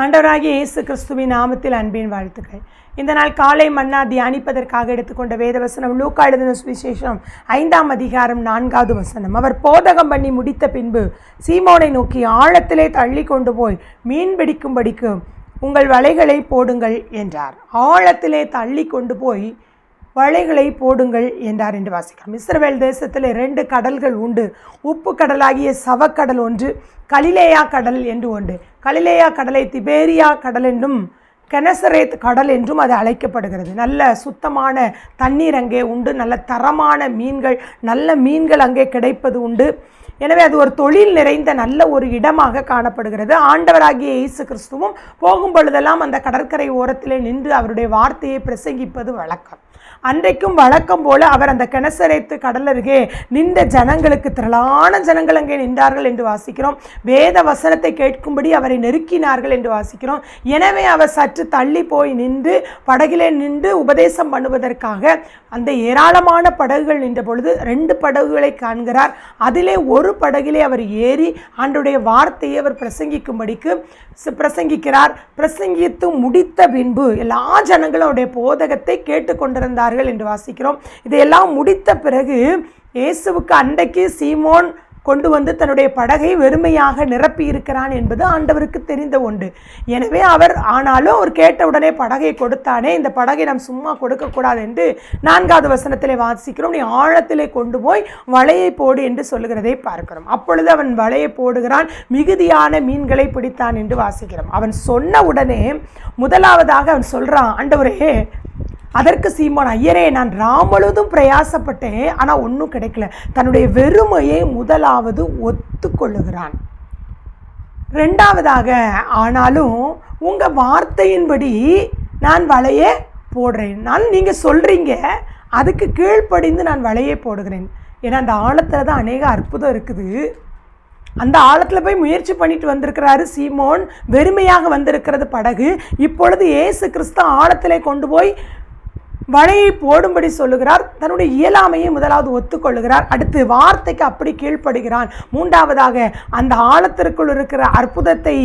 ஆண்டவராகிய இயேசு கிறிஸ்துவின் நாமத்தில் அன்பின் வாழ்த்துக்கள். இந்த நாள் காலை மன்னா தியானிப்பதற்காக எடுத்துக்கொண்ட வேதவசனம் லூக்கா எழுதின சுவிசேஷம் ஐந்தாம் அதிகாரம் நான்காவது வசனம். அவர் போதகம் பண்ணி முடித்த பின்பு சீமோனை நோக்கி ஆழத்திலே தள்ளி கொண்டு போய் மீன் பிடிக்கும்படிக்கு உங்கள் வலைகளை போடுங்கள் என்றார். ஆழத்திலே தள்ளி கொண்டு போய் வலைகளை போடுங்கள் என்றார் என்று வாசிக்கிறோம் இஸ்ரவேல் தேசத்தில் ரெண்டு கடல்கள் உண்டு. உப்பு கடலாகிய சவக்கடல் ஒன்று கலிலேயா கடல் என்று ஒன்று. கலிலேயா கடலை திபேரியா கடல் என்றும் கெனசரேத் கடல் என்றும் அது அழைக்கப்படுகிறது. நல்ல சுத்தமான தண்ணீர் அங்கே உண்டு நல்ல தரமான மீன்கள் நல்ல மீன்கள் அங்கே கிடைப்பது உண்டு. எனவே அது ஒரு தொழில் நிறைந்த நல்ல ஒரு இடமாக காணப்படுகிறது. ஆண்டவராகிய இயேசு கிறிஸ்துவும் போகும் பொழுதெல்லாம் அந்த கடற்கரை ஓரத்திலே நின்று அவருடைய வார்த்தையை பிரசங்கிப்பது வழக்கம். அன்றைக்கும் வழக்கம் போல அவர் அந்த கிணசரைத்து கடல் அருகே நின்ற ஜனங்களுக்கு திரளான ஜனங்கள் அங்கே நின்றார்கள் என்று வாசிக்கிறோம். வேத வசனத்தை கேட்கும்படி அவரை நெருக்கினார்கள் என்று வாசிக்கிறோம். எனவே அவர் சற்று தள்ளி போய் நின்று படகிலே நின்று உபதேசம் பண்ணுவதற்காக அந்த ஏராளமான படகுகள் நின்ற பொழுது ரெண்டு படகுகளை காண்கிறார். அதிலே ஒரு படகிலே அவர் ஏறி ஆண்டுடைய வார்த்தையை அவர் பிரசங்கிக்கும்படிக்கு பிரசங்கிக்கிறார். பிரசங்கித்து முடித்த பின்பு எல்லா ஜனங்களும் அவருடைய போதகத்தை கேட்டுக்கொண்டிருந்தார் கேட்டுக்கொண்டிருந்தார்கள் என்று வாசிக்கிறோம். இதையெல்லாம் முடித்த பிறகு இயேசுவுக்கு அன்றைக்கு சீமோன் கொண்டு வந்து தன்னுடைய படகை வெறுமையாக நிரப்பி இருக்கிறான் என்பது ஆண்டவருக்கு தெரிந்த ஒன்று. எனவே அவர் ஆனாலும் அவர் கேட்டவுடனே படகை கொடுத்தானே இந்த படகை நாம் சும்மா கொடுக்கக்கூடாது என்று நான்காவது வசனத்திலே வாசிக்கிறோம். நீ ஆழத்திலே கொண்டு போய் வலையை போடு என்று சொல்லுகிறதை பார்க்கிறோம். அப்பொழுது அவன் வலையை போடுகிறான் மிகுதியான மீன்களை பிடித்தான் என்று வாசிக்கிறோம். அவன் சொன்ன உடனே முதலாவதாக அவன் சொல்கிறான் ஆண்டவரே அதற்கு சீமான் ஐயரே நான் ராமழுதும் பிரயாசப்பட்டேன் ஆனால் ஒன்றும் கிடைக்கல. தன்னுடைய வெறுமையை முதலாவது ஒத்துக்கொள்ளுகிறான். ரெண்டாவதாக ஆனாலும் உங்கள் வார்த்தையின்படி நான் வலையே போடுறேன். நான் நீங்கள் சொல்கிறீங்க அதுக்கு கீழ்ப்படிந்து நான் வலையே போடுகிறேன். ஏன்னா அந்த ஆழத்தில் தான் அநேக அற்புதம் இருக்குது. அந்த ஆழத்தில் போய் முயற்சி பண்ணிட்டு வந்திருக்கிறாரு சீமோன். வெறுமையாக வந்திருக்கிறது படகு. இப்பொழுது இயேசு கிறிஸ்து ஆழத்திலே கொண்டு போய் வலையை போடும்படி சொல்லுகிறார். தன்னுடைய இயலாமையை முதலாவது ஒத்துக்கொள்ளுகிறார். அடுத்து வார்த்தைக்கு அப்படி கீழ்ப்படுகிறான். மூன்றாவதாக அந்த ஆழத்திற்குள் இருக்கிற அற்புதத்தை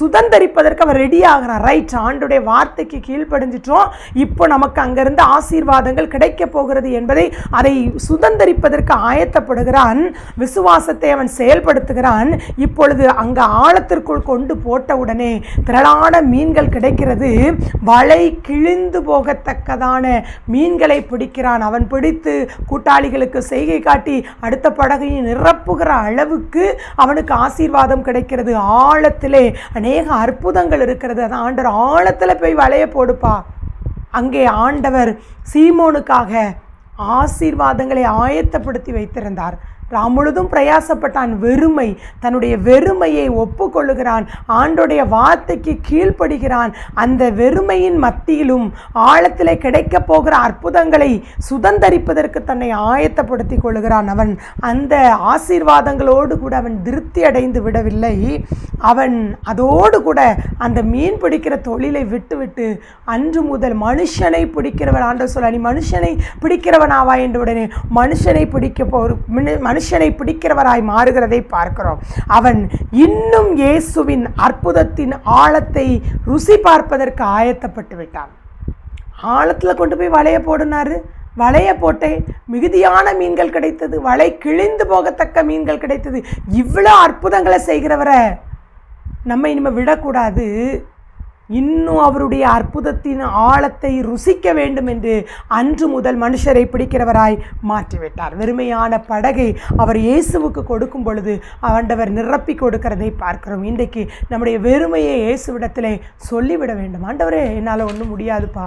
சுதந்தரிப்பதற்கு அவர் ரெடி ஆகிறார். ரைட் ஆண்டுடைய வார்த்தைக்கு கீழ்ப்படிஞ்சிட்டோம். இப்போ நமக்கு அங்கிருந்து ஆசீர்வாதங்கள் கிடைக்க போகிறது என்பதை அதை சுதந்தரிப்பதற்கு ஆயத்தப்படுகிறான். விசுவாசத்தை அவன் செயல்படுத்துகிறான். இப்பொழுது அங்க ஆழத்திற்குள் கொண்டு போட்ட உடனே திரளான மீன்கள் கிடைக்கிறது. வலை கிழிந்து போகத்தக்கதான மீன்களை பிடிக்கிறான். அவன் பிடித்து கூட்டாளிகளுக்கு செய்கை காட்டி அடுத்த படகையை நிரப்புகிற அளவுக்கு அவனுக்கு ஆசீர்வாதம் கிடைக்கிறது. ஆழத்திலே அநேக அற்புதங்கள் இருக்கிறது. அதான் ஆண்டர் ஆழத்தில் போய் வலைய போடுப்பா. அங்கே ஆண்டவர் சீமோனுக்காக ஆசீர்வாதங்களை ஆயத்தப்படுத்தி வைத்திருந்தார். ராமுழுதும் பிரயாசப்பட்டான். வெறுமை தன்னுடைய வெறுமையை ஒப்புக்கொள்ளுகிறான். ஆண்டுடைய வார்த்தைக்கு கீழ்ப்படுகிறான். அந்த வெறுமையின் மத்தியிலும் ஆழத்திலே கிடைக்கப் போகிற அற்புதங்களை சுதந்தரிப்பதற்கு தன்னை ஆயத்தப்படுத்தி கொள்ளுகிறான். அவன் அந்த ஆசீர்வாதங்களோடு கூட அவன் திருப்தி அடைந்து விடவில்லை. அவன் அதோடு கூட அந்த மீன் பிடிக்கிற தொழிலை விட்டுவிட்டு அன்று முதல் மனுஷனை பிடிக்கிறவன் ஆண்ட சொல்ல நீ மனுஷனை பிடிக்கிறவனாவா என்று உடனே மனுஷனை பிடிக்க போ மனுஷனை பிடிக்கிறவராய் மாறுகிறதை பார்க்கிறோம். அவன் இன்னும் இயேசுவின் அற்புதத்தின் ஆழத்தை ருசி பார்ப்பதற்கு ஆயத்தப்பட்டு விட்டான். ஆழத்தில் கொண்டு போய் வளைய போடுனாரு. வலையை போட்டேன் மிகுதியான மீன்கள் கிடைத்தது. வலை கிழிந்து போகத்தக்க மீன்கள் கிடைத்தது. இவ்வளோ அற்புதங்களை செய்கிறவரை நம்ம இனிமேல் விடக்கூடாது. இன்னும் அவருடைய அற்புதத்தின் ஆழத்தை ருசிக்க வேண்டும் என்று அன்று முதல் மனுஷரை பிடிக்கிறவராய் மாற்றிவிட்டார். வெறுமையான படகை அவர் இயேசுவுக்கு கொடுக்கும் பொழுது ஆண்டவர் நிரப்பி கொடுக்கிறதை பார்க்கிறோம். இன்றைக்கு நம்முடைய வெறுமையை இயேசுவிடத்திலே சொல்லிவிட வேண்டும். ஆண்டவரே என்னால் ஒன்றும் முடியாதுப்பா.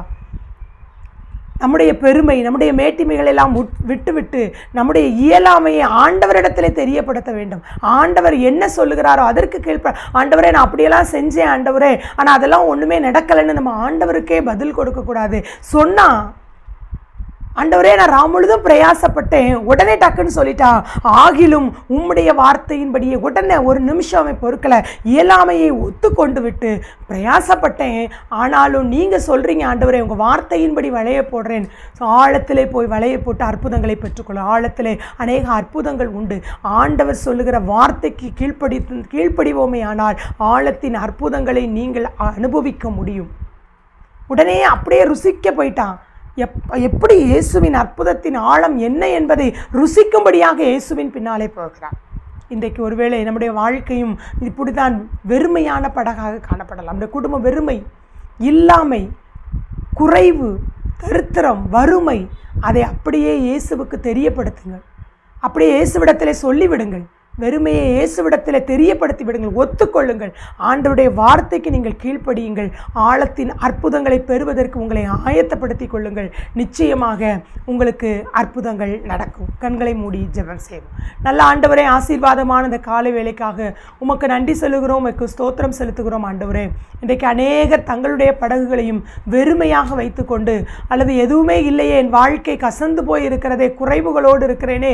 நம்முடைய பெருமை நம்முடைய மேட்டிமைகள் எல்லாம் உட்- விட்டுவிட்டு நம்முடைய இயலாமையை ஆண்டவரிடத்திலே தெரியப்படுத்த வேண்டும். ஆண்டவர் என்ன சொல்லுகிறாரோ அதற்கு கீழ்ப்ப ஆண்டவரே நான் அப்படியெல்லாம் செஞ்சேன் ஆண்டவரே ஆனால் அதெல்லாம் ஒன்றுமே நடக்கலைன்னு நம்ம ஆண்டவருக்கே பதில் கொடுக்கக்கூடாது. சொன்னால் ஆண்டவரே நான் ராம் முழுதும் பிரயாசப்பட்டேன். உடனே டக்குன்னு சொல்லிட்டா ஆகிலும் உம்முடைய வார்த்தையின்படியே உடனே ஒரு நிமிஷம் அவன் பொறுக்கல. இயலாமையை ஒத்துக்கொண்டு விட்டு பிரயாசப்பட்டேன். ஆனாலும் நீங்கள் சொல்கிறீங்க ஆண்டவரே உங்கள் வார்த்தையின்படி வளைய போடுறேன். ஸோ ஆழத்திலே போய் வளைய போட்டு அற்புதங்களை பெற்றுக்கொள்ள ஆழத்திலே அநேக அற்புதங்கள் உண்டு. ஆண்டவர் சொல்லுகிற வார்த்தைக்கு கீழ்ப்படி கீழ்ப்படிவோமே ஆனால் ஆழத்தின் அற்புதங்களை நீங்கள் அனுபவிக்க முடியும். உடனே அப்படியே ருசிக்க போயிட்டான். எப் எப்படி இயேசுவின் அற்புதத்தின் ஆழம் என்ன என்பதை ருசிக்கும்படியாக இயேசுவின் பின்னாலே போகிறான் இன்றைக்கு ஒருவேளை நம்முடைய வாழ்க்கையும் இப்படிதான் வெறுமையான படகாக காணப்படலாம். நம்முடைய குடும்ப வெறுமை இல்லாமை குறைவு தரித்திரம் வறுமை அதை அப்படியே இயேசுவுக்கு தெரியப்படுத்துங்கள். அப்படியே இயேசுவிடத்திலே சொல்லிவிடுங்கள். வெறுமையை இயேசுவிடத்தில் தெரியப்படுத்தி விடுங்கள் ஒத்துக்கொள்ளுங்கள். ஆண்டவருடைய வார்த்தைக்கு நீங்கள் கீழ்ப்படியுங்கள். ஆழத்தின் அற்புதங்களை பெறுவதற்கு உங்களை ஆயத்தப்படுத்திக் கொள்ளுங்கள். நிச்சயமாக உங்களுக்கு அற்புதங்கள் நடக்கும். கண்களை மூடி ஜெபம் செய்வோம். நல்ல ஆண்டவரே ஆசீர்வாதமான இந்த காலை வேலைக்காக உமக்கு நன்றி சொல்லுகிறோம் உமக்கு ஸ்தோத்திரம் செலுத்துகிறோம் ஆண்டவரே. இன்றைக்கு அநேகர் தங்களுடைய படகுகளையும் வெறுமையாக வைத்துக்கொண்டு அல்லது எதுவுமே இல்லையே என் வாழ்க்கை கசந்து போய் இருக்கிறதே குறைவுகளோடு இருக்கிறேனே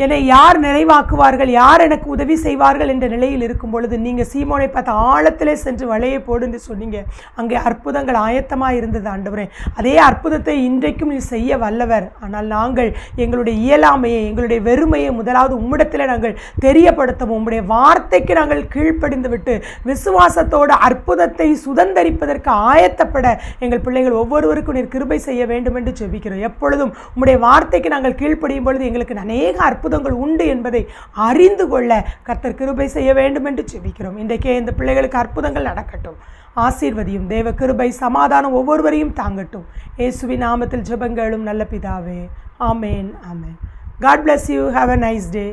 என்னை யார் நிறைவாக்குவார்கள் யார் எனக்கு உதவி செய்வார்கள் என்ற நிலையில் இருக்கும் பொழுது நீங்கள் சீமோனை பார்த்து ஆழத்திலே சென்று வலையை போடுன்னு சொன்னீங்க. அங்கே அற்புதங்கள் ஆயத்தமாக இருந்தது ஆண்டவரே. அதே அற்புதத்தை இன்றைக்கும் நீ செய்ய வல்லவர். ஆனால் நாங்கள் எங்களுடைய இயலாமையை எங்களுடைய வெறுமையை முதலாவது உம்மிடத்தில் நாங்கள் தெரியப்படுத்தவும் உம்முடைய வார்த்தைக்கு நாங்கள் கீழ்ப்படிந்து விட்டு விசுவாசத்தோடு அற்புதத்தை சுதந்தரிப்பதற்கு ஆயத்தப்பட எங்கள் பிள்ளைகள் ஒவ்வொருவருக்கும் நீர் கிருபை செய்ய வேண்டும் என்று ஜெபிக்கிறோம். எப்பொழுதும் உம்முடைய வார்த்தைக்கு நாங்கள் கீழ்ப்படியும் பொழுது எங்களுக்கு அநேக அற்புதங்கள் உண்டு என்பதை அறிந்து கொள்ள கர்த்தர் கிருபை செய்ய வேண்டும் என்று ஜெபிக்கிறோம். இன்றைக்கே இந்த பிள்ளைகளுக்கு அற்புதங்கள் நடக்கட்டும். ஆசீர்வதியும் தேவ கிருபை சமாதானம் ஒவ்வொருவரையும் தாங்கட்டும். இயேசுவி நாமத்தில் ஜெபங்களும் நல்ல பிதாவே. ஆமேன் ஆமேன். God bless you have a nice day